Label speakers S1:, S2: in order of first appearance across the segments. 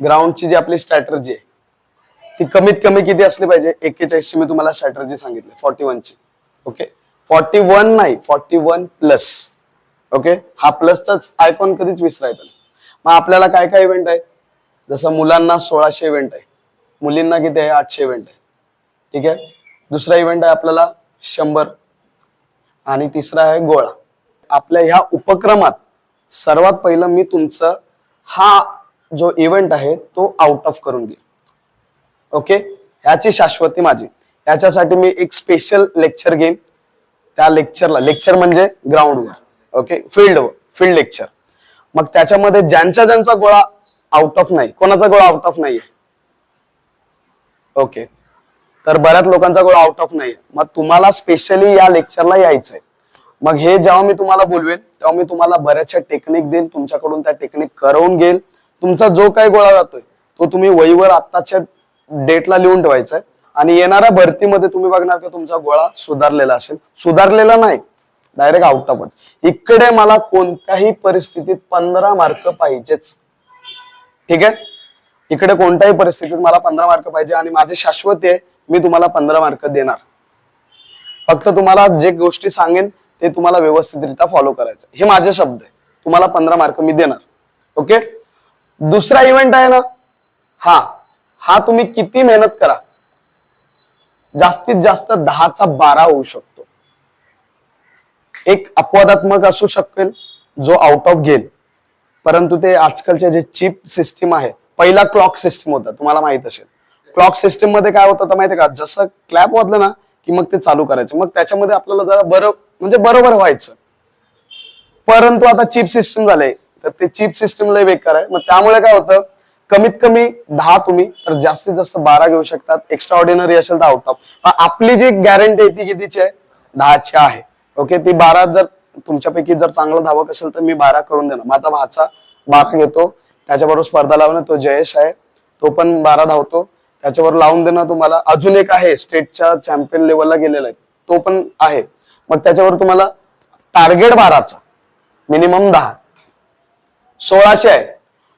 S1: ग्राउंडची जी आपली स्ट्रॅटर्जी आहे ती कमीत कमी किती असली पाहिजे? एक्केचाळीसची मी तुम्हाला स्ट्रॅटर्जी सांगितली फॉर्टी वनची ओके फॉर्टी वन नाही फॉर्टी वन प्लस ओके हा प्लसचाच आयकॉन कधीच विसरायचा नाही. मग आपल्याला काय काय इव्हेंट आहे? जसं मुलांना सोळाशे इव्हेंट आहे. मुलींना किती आहे? आठशे इव्हेंट आहे. ठीक आहे? दुसरा इव्हेंट आहे आपल्याला शंभर. आणि तिसरा आहे गोळा. आपल्या ह्या उपक्रमात सर्वात पहिलं मी तुमचं हा जो इव्हेंट आहे तो आउट ऑफ करून घेईल. ओके ह्याची शाश्वती माझी. याच्यासाठी मी एक स्पेशल लेक्चर घेईन. त्या लेक्चरला लेक्चर म्हणजे ग्राउंडवर ओके फील्डवर फील्ड लेक्चर मग त्याच्यामध्ये ज्यांच्या ज्यांचा गोळा आउट ऑफ नाही कोणाचा गोळा आउट ऑफ नाहीये? ओके तर बऱ्याच लोकांचा गोळा आउट ऑफ नाहीये. मग तुम्हाला स्पेशली या लेक्चरला यायचंय. मग हे जेव्हा मी तुम्हाला बोलवेल तेव्हा मी तुम्हाला बऱ्याचशा टेक्निक देईल तुमच्याकडून त्या टेक्निक करवून घेईल. तुमचा जो काही गोळा जातोय तो तुम्ही वहीवर आत्ताच्या डेटला लिहून ठेवायचा आहे आणि येणाऱ्या भरतीमध्ये तुम्ही बघणार का तुमचा गोळा सुधारलेला असेल? सुधारलेला नाही. डायरेक्ट आउट ऑफ इकडे मला कोणत्याही परिस्थितीत पंधरा मार्क पाहिजेच. ठीक आहे? इकडे कोणत्याही परिस्थितीत मला पंधरा मार्क पाहिजे आणि माझे शाश्वत आहे मी तुम्हाला पंधरा मार्क देणार. फक्त तुम्हाला जे गोष्टी सांगेन ते तुम्हाला व्यवस्थितरित्या फॉलो करायचं हे माझे शब्द आहे. तुम्हाला पंधरा मार्क मी देणार. ओके दुसरा इव्हेंट आहे ना हा हा तुम्ही किती मेहनत करा. जास्तीत जास्त दहाचा बारा होऊ शकतो. एक अपवादात्मक असू शकेल जो आउट ऑफ गेल. परंतु ते आजकालचे जे चिप सिस्टीम आहे पहिला क्लॉक सिस्टीम होता तुम्हाला माहीत असेल. क्लॉक सिस्टीममध्ये काय होतं माहितीये का? जसं क्लॅप वाजलं ना की मग ते चालू करायचं. मग त्याच्यामध्ये आपल्याला जरा बरं म्हणजे बरोबर व्हायचं. परंतु आता चिप सिस्टीम झालंय. तर ते चिप सिस्टीम लय बेकार आहे. मग त्यामुळे काय होतं कमीत कमी दहा तुम्ही तर जास्तीत जास्त बारा घेऊ शकतात. एक्स्ट्रा ऑर्डिनरी असेल तर आउट ऑफ आपली जी गॅरंटी आहे ती कितीची आहे? दहाची आहे. ओके ती बारा जर तुमच्यापैकी जर चांगलं धावक असेल तर मी बारा करून देणार. माझा भाचा बारा घेतो. त्याच्याबरोबर स्पर्धा लावणं तो जयेश आहे. तो पण बारा धावतो. त्याच्यावर लावून देणं तुम्हाला अजून एक आहे. स्टेटच्या चॅम्पियन लेवलला गेलेला आहे. तो पण आहे. मग त्याच्यावर तुम्हाला टार्गेट बाराचा. मिनिमम दहा. सोळाशे आहे.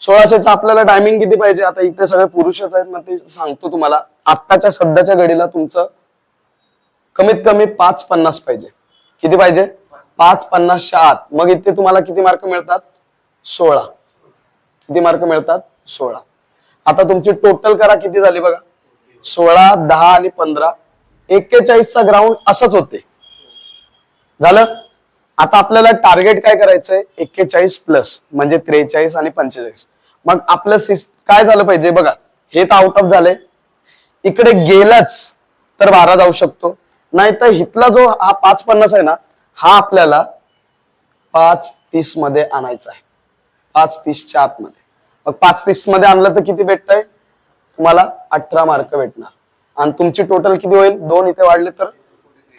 S1: सोळाशेचा आपल्याला टायमिंग किती पाहिजे? आता इथे सगळे पुरुषच आहेत मग ते सांगतो तुम्हाला. आत्ताच्या सध्याच्या घडीला तुमचं कमीत कमी पाच पन्नास पाहिजे. किती पाहिजे? पाच पन्नासच्या आत. मग इथे तुम्हाला किती मार्क मिळतात? सोळा. किती मार्क मिळतात? सोळा. आता तुमची टोटल करा किती झाली बघा? सोळा दहा आणि पंधरा. एक्केचाळीसचा ग्राउंड असंच होते. झालं? आता आपल्याला टार्गेट काय करायचंय? एक्केचाळीस प्लस म्हणजे त्रेचाळीस आणि पंचेचाळीस. मग आपलं काय झालं पाहिजे? बघा हे तर आउट ऑफ झाले इकडे गेलंच तर बारा जाऊ शकतो. नाही तर हिथला जो हा पाच पन्नास आहे ना हा आपल्याला पाच तीसमध्ये आणायचा आहे. पाच तीसच्या आतमध्ये मग पाच तीसमध्ये आणलं तर किती भेटतंय? तुम्हाला अठरा मार्क भेटणार. आणि तुमची टोटल किती होईल? दोन इथे वाढले तर?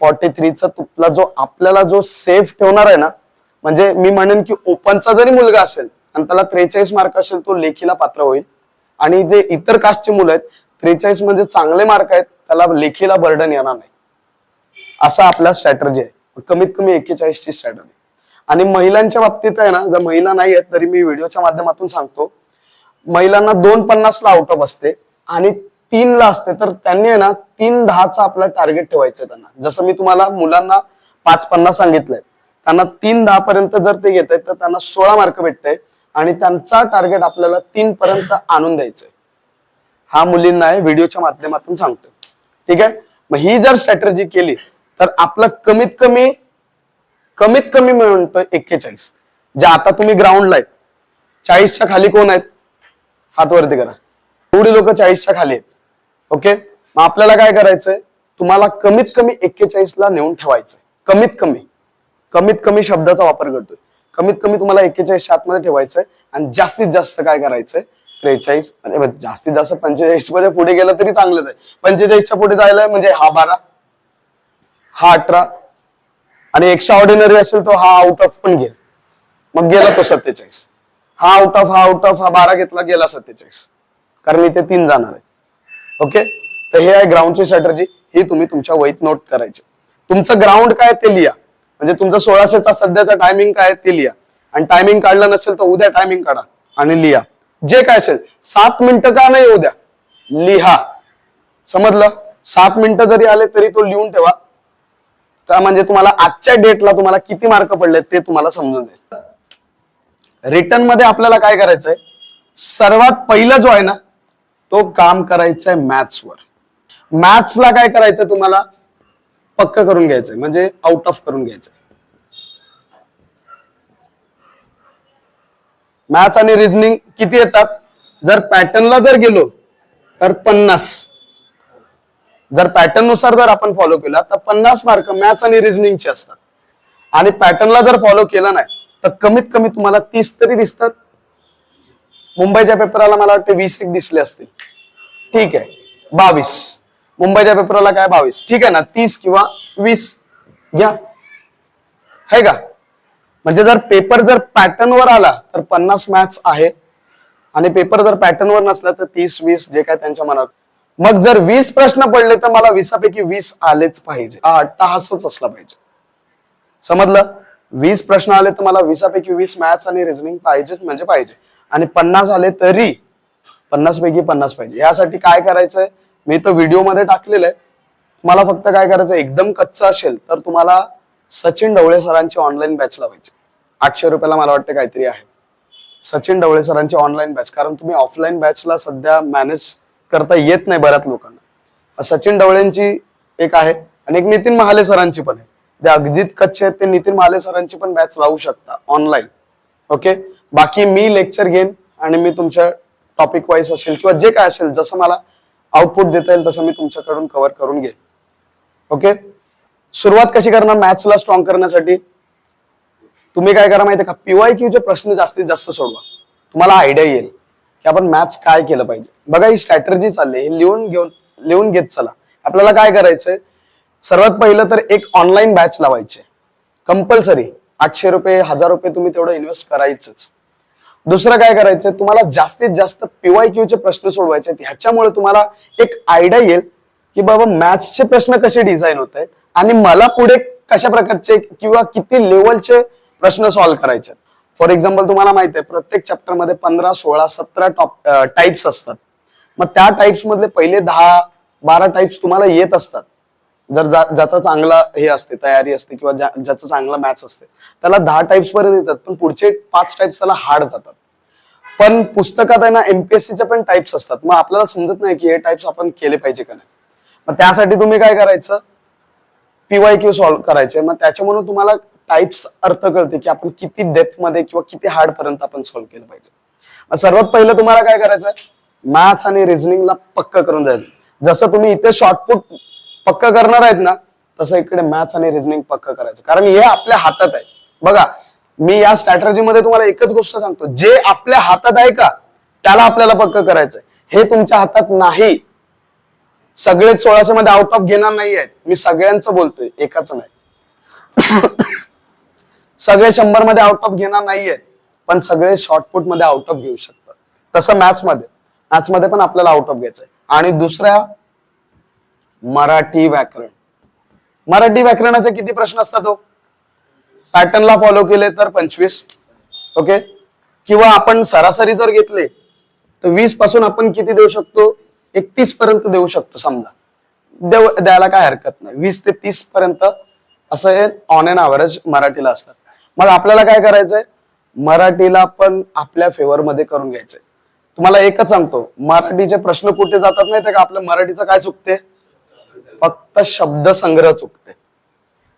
S1: फॉर्टी थ्रीचा तुपला जो आपल्याला जो सेफ ठेवणार आहे ना म्हणजे मी म्हणेन की ओपनचा जरी मुलगा असेल आणि त्याला त्रेचाळीस मार्क असेल तो लेखीला पात्र होईल. आणि जे इतर कास्टची मुलं आहेत त्रेचाळीस म्हणजे चांगले मार्क आहेत त्याला लेखीला बर्डन येणार नाही. असा आपला स्ट्रॅटर्जी आहे. कमीत कमी एक्केचाळीस ची स्ट्रॅटर्जी आणि महिलांच्या बाबतीत आहे ना जर महिला नाही आहेत तरी मी व्हिडिओच्या माध्यमातून सांगतो. महिलांना दोन पन्नासला आउट ऑफ असते. आणि तीनला असते तर त्यांनी आहे ना तीन दहाचा आपला टार्गेट ठेवायचं त्यांना. जसं मी तुम्हाला मुलांना पाच पन्नास सांगितलंय. त्यांना तीन दहा पर्यंत जर ते घेत आहेत तर त्यांना सोळा मार्क भेटते आणि त्यांचा टार्गेट आपल्याला तीन पर्यंत आणून द्यायचंय. हा मुलींना व्हिडिओच्या माध्यमातून सांगतो. ठीक आहे? मग ही जर स्ट्रॅटर्जी केली तर आपलं कमीत कमी कमीत कमी मिळतो एक्केचाळीस. जे आता तुम्ही ग्राउंडला आहेत चाळीसच्या खाली कोण आहेत? हात वरती करा. एवढी लोक चाळीसच्या खाली आहेत. ओके मग आपल्याला काय करायचंय? तुम्हाला कमीत कमी एक्केचाळीस ला नेऊन ठेवायचंय. कमीत कमी कमीत कमी शब्दाचा वापर करतोय. कमीत कमी तुम्हाला एक्केचाळीसच्या आतमध्ये ठेवायचंय आणि जास्तीत जास्त काय करायचंय? त्रेचाळीस जास्तीत जास्त पंचेचाळीसमध्ये पुढे गेलं तरी चांगलंच आहे. पंचेचाळीसच्या पुढे जायला म्हणजे हा बारा हा अठरा आणि एक्स्ट्रा ऑर्डिनरी असेल तो हा आउट ऑफ पण घेईल. मग गेला तो सत्तेचाळीस. हा आउट ऑफ हा आउट ऑफ हा बारा घेतला गेला सत्तेचाळीस. कारण इथे तीन जाणार आहे. ओके? तर हे आहे ग्राउंडची स्ट्रॅटर्जी ही तुम्ही तुमच्या वहीत नोट करायची. तुमचं ग्राउंड काय ते लिहा. म्हणजे तुमचं सोळाशेचा सध्याचा टायमिंग काय ते लिहा. आणि टायमिंग काढलं नसेल तर उद्या टायमिंग काढा आणि लिहा. जे काय असेल सात मिनिटं का नाही उद्या लिहा. समजलं? सात मिनिटं जरी आले तरी तो लिहून ठेवा. का म्हणजे तुम्हाला आजच्या डेटला तुम्हाला किती मार्क पडले ते तुम्हाला समजून जाईल. रिटर्नमध्ये आपल्याला काय करायचंय? सर्वात पहिलं जो आहे ना तो काम करायचंय मॅथ्सवर मॅथ्सला काय करायचं तुम्हाला? पक्क करून घ्यायचंय म्हणजे आउट ऑफ करून घ्यायचंय. मॅथ्स आणि रिझनिंग किती येतात? जर पॅटर्नला जर गेलो तर पन्नास. जर पॅटर्ननुसार जर आपण फॉलो केला तर पन्नास मार्क मॅथ्स आणि रिझनिंगचे असतात. आणि पॅटर्नला जर फॉलो केला नाही तर कमीत कमी तुम्हाला तीस तरी दिसतात. मुंबईच्या पेपराला मला वाटते वीस एक दिसले असतील. ठीक आहे. बावीस. मुंबईच्या पेपरला काय? बावीस. ठीक आहे ना? तीस किंवा वीस. घ्या. है का? म्हणजे जर पेपर जर पॅटर्न वर आला तर पन्नास मॅथ्स आहे. आणि पेपर जर पॅटर्न वर नसला तर तीस वीस जे काय त्यांच्या मनात मग जर वीस प्रश्न पडले तर मला वीसापैकी वीस आलेच पाहिजे. हा अट्टाहासच असला पाहिजे. समजलं? वीस प्रश्न आले तर मला वीसापैकी वीस मॅथ्स आणि रिझनिंग पाहिजेच म्हणजे पाहिजे. आणि पन्नास आले तरी पन्नास पैकी पन्नास पाहिजे. यासाठी काय करायचंय? मी तो व्हिडिओमध्ये टाकलेलं आहे. मला फक्त काय करायचं एकदम कच्चा असेल तर तुम्हाला सचिन ढवळे सरांची ऑनलाईन बॅच लावायची. आठशे रुपयाला मला वाटतं काहीतरी आहे. सचिन ढवळे सरांची ऑनलाईन बॅच कारण तुम्ही ऑफलाईन बॅचला सध्या मॅनेज करता येत नाही बऱ्याच लोकांना. सचिन ढवळेंची एक आहे आणि एक नितीन महाले सरांची पण आहे. ते अगदीत कच्चे आहेत. ते नितीन महाले सरांची पण बॅच लावू शकता ऑनलाईन ओके बाकी मी लेक्चर घेईन आणि मी तुमच्या टॉपिक वाईज असेल किंवा जे काय असेल जसं मला आउटपुट देता येईल तसं मी तुमच्याकडून कव्हर करून घेईन. ओके सुरुवात कशी करणार? मॅथ्सला स्ट्रॉंग करण्यासाठी. तुम्ही काय करा माहितीये का? पीवाय क्यूचे प्रश्न जास्तीत जास्त सोडवा. तुम्हाला आयडिया येईल की आपण मॅथ्स काय केलं पाहिजे. बघा ही स्ट्रॅटर्जी चालली हे लिहून घेऊन लिहून घेत चला. आपल्याला काय करायचंय? सर्वात पहिलं तर एक ऑनलाईन बॅच लावायचे कंपल्सरी आठशे रुपये हजार रुपये तुम्ही तेवढं इन्व्हेस्ट करायचंच. दुसरं काय करायचं तुम्हाला जास्तीत जास्त पीवाय क्यूचे प्रश्न सोडवायचे ह्याच्यामुळे तुम्हाला एक आयडिया येईल की बाबा मॅथ्सचे प्रश्न कसे डिझाईन होत आहेत आणि मला पुढे कशा प्रकारचे किंवा किती लेवलचे प्रश्न सॉल्व्ह करायचे फॉर एक्झाम्पल तुम्हाला माहिती आहे प्रत्येक चॅप्टरमध्ये पंधरा सोळा सतरा टॉप टाइप्स असतात. मग त्या टाईप्स मधले पहिले दहा बारा टाइप्स तुम्हाला येत असतात. जर ज्याचा चांगला हे असते तयारी असते किंवा ज्याचा ज्याचं मॅथ्स असते त्याला दहा टाइप्स पर्यंत येतात पण पुढचे पाच टाइप्स त्याला हार्ड जातात. पण पुस्तकात आहे ना एमपीएससीचे पण टाइप्स असतात. मग आपल्याला समजत नाही की हे टाइप्स आपण केले पाहिजे का नाही. मग त्यासाठी तुम्ही काय करायचं? पीवाय क्यू सॉल्व्ह करायचे. मग त्याच्यामधून तुम्हाला टाइप्स अर्थ कळते की आपण किती डेप्थमध्ये किंवा किती हार्ड पर्यंत आपण सॉल्व्ह केलं पाहिजे. मग सर्वात पहिलं तुम्हाला काय करायचं मॅथ्स आणि रिझनिंगला पक्क करून जायचं जसं तुम्ही इथे शॉर्टपुट पक्क करणार आहेत ना तसं इकडे मॅथ्स आणि रिझनिंग पक्क करायचं. कारण हे आपल्या हातात आहे. बघा मी या स्ट्रॅटर्जी मध्ये तुम्हाला एकच गोष्ट सांगतो. जे आपल्या हातात आहे का त्याला आपल्याला पक्क करायचंय. हे तुमच्या हातात नाही. सगळेच सोळाशे मध्ये आउट ऑफ घेणार नाही आहेत. मी सगळ्यांचं बोलतोय एकाच नाही. सगळे शंभरमध्ये आउट ऑफ घेणार नाहीयेत पण सगळे शॉर्टपुटमध्ये आउट ऑफ घेऊ शकतात. तसं मॅथ्समध्ये. मॅथ्समध्ये पण आपल्याला आउट ऑफ घ्यायचंय. आणि दुसऱ्या मराठी व्याकरण. मराठी व्याकरणाचे किती प्रश्न असतात हो? पॅटर्नला फॉलो केले तर पंचवीस. ओके किंवा आपण सरासरी जर घेतले तर वीसपासून आपण किती देऊ शकतो? एकतीस पर्यंत देऊ शकतो समजा. देव द्यायला काय हरकत नाही. वीस ते तीस पर्यंत असं हे ऑन अँड ॲव्हरेज मराठीला असतात. मग आपल्याला काय करायचंय? मराठीला पण आपल्या फेवर मध्ये करून घ्यायचंय. तुम्हाला एकच सांगतो. मराठीचे प्रश्न कुठे जातात माहितीये का? आपलं मराठीचं काय चुकते? फक्त शब्द संग्रह चुकते.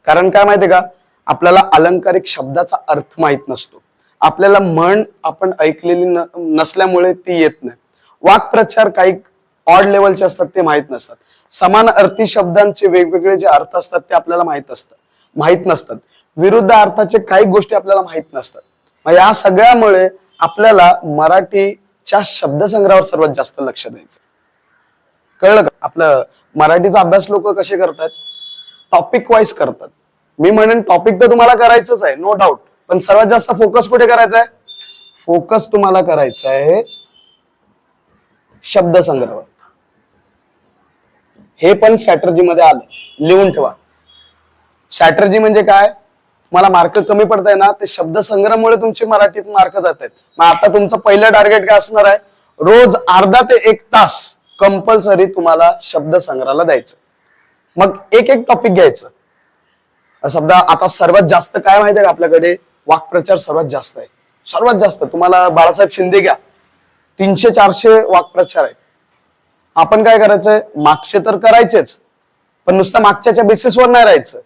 S1: कारण काय माहितीये का? आपल्याला अलंकारिक शब्दाचा अर्थ माहीत नसतो. आपल्याला म्हण आपण ऐकलेली नसल्यामुळे ती येत नाही. वाक्प्रचार काही ऑड लेवलचे असतात ते माहीत नसतात. समान अर्थी शब्दांचे वेगवेगळे जे अर्थ असतात ते आपल्याला माहीत असतात. माहीत नसतात. विरुद्ध अर्थाचे काही गोष्टी आपल्याला माहीत नसतात. मग या सगळ्यामुळे आपल्याला मराठीच्या शब्दसंग्रहावर सर्वात जास्त लक्ष द्यायचं कळलं का? आपलं मराठीचा अभ्यास लोक कसे करतात? टॉपिक वाईज करतात. मी म्हणेन टॉपिक तर तुम्हाला करायचंच आहे नो डाऊट पण सर्वात जास्त फोकस कुठे करायचा आहे? फोकस तुम्हाला करायचा आहे शब्दसंग्रह हे पण स्ट्रॅटर्जी मध्ये आलं. लिहून ठेवा. स्ट्रॅटर्जी म्हणजे काय? मला मार्क कमी पडत आहे ना ते शब्दसंग्रहामुळे तुमचे मराठीत मार्क जात आहेत मग आता तुमचं पहिलं टार्गेट काय असणार आहे? रोज अर्धा ते एक तास कंपल्सरी तुम्हाला शब्द संग्रहाला द्यायचं. मग एक एक टॉपिक घ्यायचं. समजा आता सर्वात जास्त काय माहिती आहे का आपल्याकडे? वाक्प्रचार सर्वात जास्त आहे. सर्वात जास्त. तुम्हाला बाळासाहेब शिंदे घ्या. तीनशे चारशे वाक्प्रचार आहेत. आपण काय करायचंय? मागचे तर करायचेच. पण नुसतं मागच्याच्या बेसिसवर नाही राहायचं.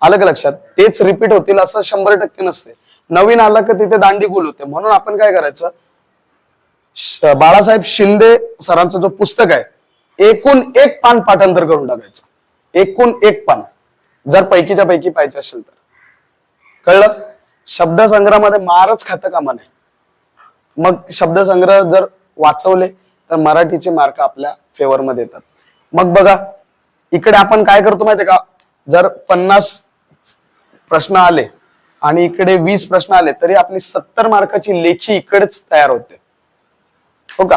S1: आलं का लक्षात? तेच रिपीट होतील असं शंभर टक्के नसते. नवीन आलं का तिथे दांडी गुल होते. म्हणून आपण काय करायचं? बाळासाहेब शिंदे सरांचं जो पुस्तक आहे एकूण एक पान पाठांतर करून टाकायचं. एकूण एक पान. जर पैकीच्या पैकी पाहिजे असेल तर. कळलं? शब्दसंग्रहामध्ये मारच खातं कामा नाही मग शब्दसंग्रह जर वाचवले तर मराठीचे मार्क आपल्या फेवर मध्ये येतात. मग बघा इकडे आपण काय करतो माहितीये का? जर पन्नास प्रश्न आले आणि इकडे वीस प्रश्न आले तरी आपली सत्तर मार्काची लेखी इकडेच तयार होते. हो का?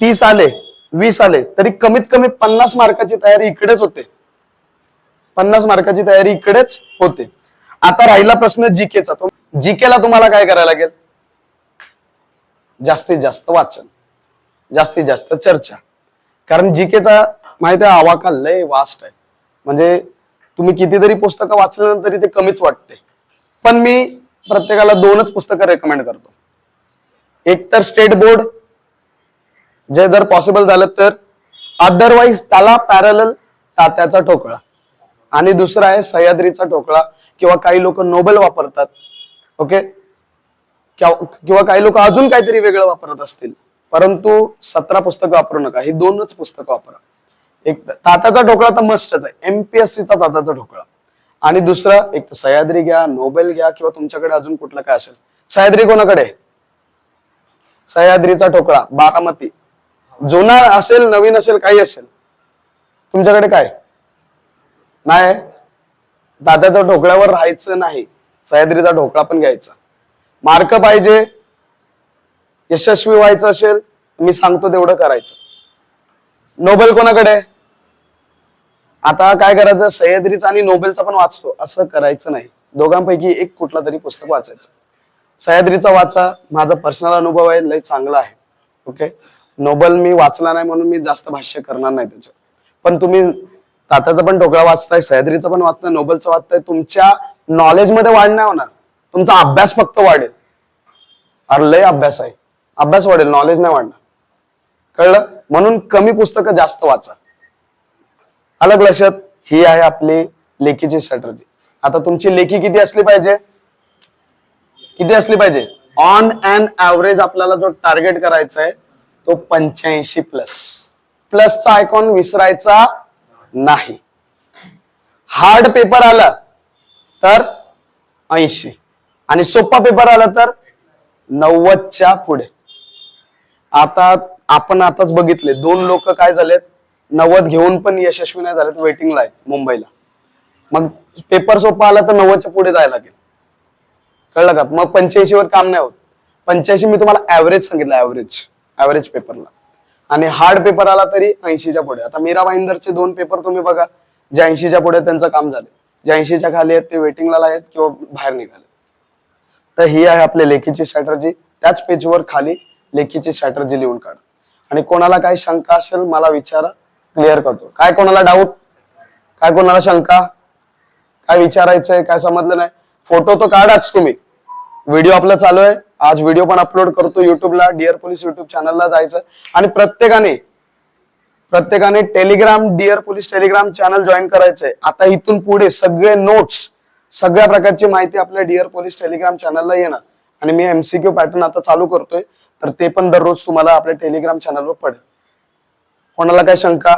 S1: तीस आले वीस आले तरी कमीत कमी पन्नास मार्काची तयारी इकडेच होते. पन्नास मार्काची तयारी इकडेच होते. आता राहिला प्रश्न जीकेचा तो जीकेला तुम्हाला काय करायला लागेल? जास्तीत जास्त वाचन. जास्तीत जास्त चर्चा. कारण जीकेचा माहिती आहे आवाका लय वास्ट आहे. म्हणजे तुम्ही कितीतरी पुस्तकं वाचल्यानंतर तरी ते कमीच वाटते. पण मी प्रत्येकाला दोनच पुस्तकं रेकमेंड करतो. एक तर स्टेट बोर्ड जे जर पॉसिबल झालं तर अदरवाईज त्याला पॅरल तात्याचा ठोकळा आणि दुसरा आहे सह्याद्रीचा ठोकळा किंवा काही लोक नोबेल वापरतात ओके किंवा काही लोक अजून काहीतरी वेगळं वापरत असतील. परंतु सतरा पुस्तकं वापरू नका ही दोनच पुस्तकं वापरा. एक तात्याचा ठोकळा तर मस्टच आहे एमपीएससीचा तात्याचा ठोकळा. आणि दुसरा एक तर सह्याद्री घ्या नोबेल घ्या किंवा तुमच्याकडे अजून कुठलं काय असेल. सह्याद्री कोणाकडे? सह्याद्रीचा ठोकळा बारामती. जुना असेल नवीन असेल काही असेल. तुमच्याकडे काय? नाही. दादाच्या ढोकळ्यावर राहायचं नाही. सह्याद्रीचा ढोकळा पण घ्यायचा. मार्क पाहिजे. यशस्वी व्हायचं असेल मी सांगतो तेवढं करायचं. नोबेल कोणाकडे? आता काय करायचं? सह्याद्रीचा आणि नोबेलचा पण वाचतो. असं करायचं नाही. दोघांपैकी एक कुठला तरी पुस्तक वाचायचं. सह्याद्रीचा वाचा. माझा पर्सनल अनुभव आहे लय चांगला आहे. ओके नोबल मी वाचला नाही म्हणून मी जास्त भाष्य करणार नाही त्याच्यावर. पण तुम्ही ताताचा पण ढोकळा वाचताय सह्याद्रीचा पण वाचताय नोबेलचा वाचताय तुमच्या नॉलेजमध्ये वाढ नाही होणार. तुमचा अभ्यास फक्त वाढेल. अरे लय अभ्यास आहे. अभ्यास वाढेल नॉलेज नाही वाढणार. कळलं? म्हणून कमी पुस्तकं जास्त वाचा. अलग लक्षात ही आहे आपली लेखीची स्ट्रॅटर्जी आता तुमची लेखी किती असली पाहिजे? किती असली पाहिजे? ऑन अँड ऍव्हरेज आपल्याला जो टार्गेट करायचा आहे तो पंच्याऐंशी प्लस प्लसचा आयकॉन विसरायचा नाही. हार्ड पेपर आला तर ऐंशी. आणि सोपा पेपर आला तर नव्वदच्या पुढे. आता आपण आताच बघितले दोन लोक काय झालेत? नव्वद घेऊन पण यशस्वी नाही झालेत वेटिंगला आहेत मुंबईला. मग पेपर सोपा आला तर नव्वदच्या पुढे जायला लागेल. कळलं का? मग पंच्याऐंशी वर काम नाही होत. पंच्याऐंशी मी तुम्हाला ऍव्हरेज सांगितलं ऍव्हरेज ऍव्हरेज पेपरला आणि हार्ड पेपर आला तरी ऐंशीच्या पुढे. आता मीरा भाईंदरचे दोन पेपर तुम्ही बघा जे ऐंशीच्या पुढे त्यांचं काम झालं. जे ऐंशीच्या खाली आहेत ते वेटिंगला आहेत किंवा बाहेर निघाले. तर ही आहे आपली लेखीची स्ट्रॅटर्जी त्याच पेजवर खाली लेखीची स्ट्रॅटर्जी लिहून काढा. आणि कोणाला काही शंका असेल मला विचारा. क्लिअर करतो. काय कोणाला डाऊट काय कोणाला शंका? काय विचारायचंय? काय समजलं नाही? फोटो तो काढाच तुम्ही. व्हिडिओ आपला चालू आहे. आज व्हिडिओ पण अपलोड करतो युट्यूबला डिअर पोलीस युट्यूब चॅनलला जायचं. आणि प्रत्येकाने प्रत्येकाने Telegram dear police Telegram channel join करायचंय. आता इथून पुढे सगळे नोट्स सगळ्या प्रकारची माहिती आपल्या डिअर पोलीस टेलिग्राम चॅनलला येणार. आणि मी एमसीक्यू पॅटर्न आता चालू करतोय. तर ते पण दररोज तुम्हाला आपल्या टेलिग्राम चॅनलवर पडेल. कोणाला काय शंका?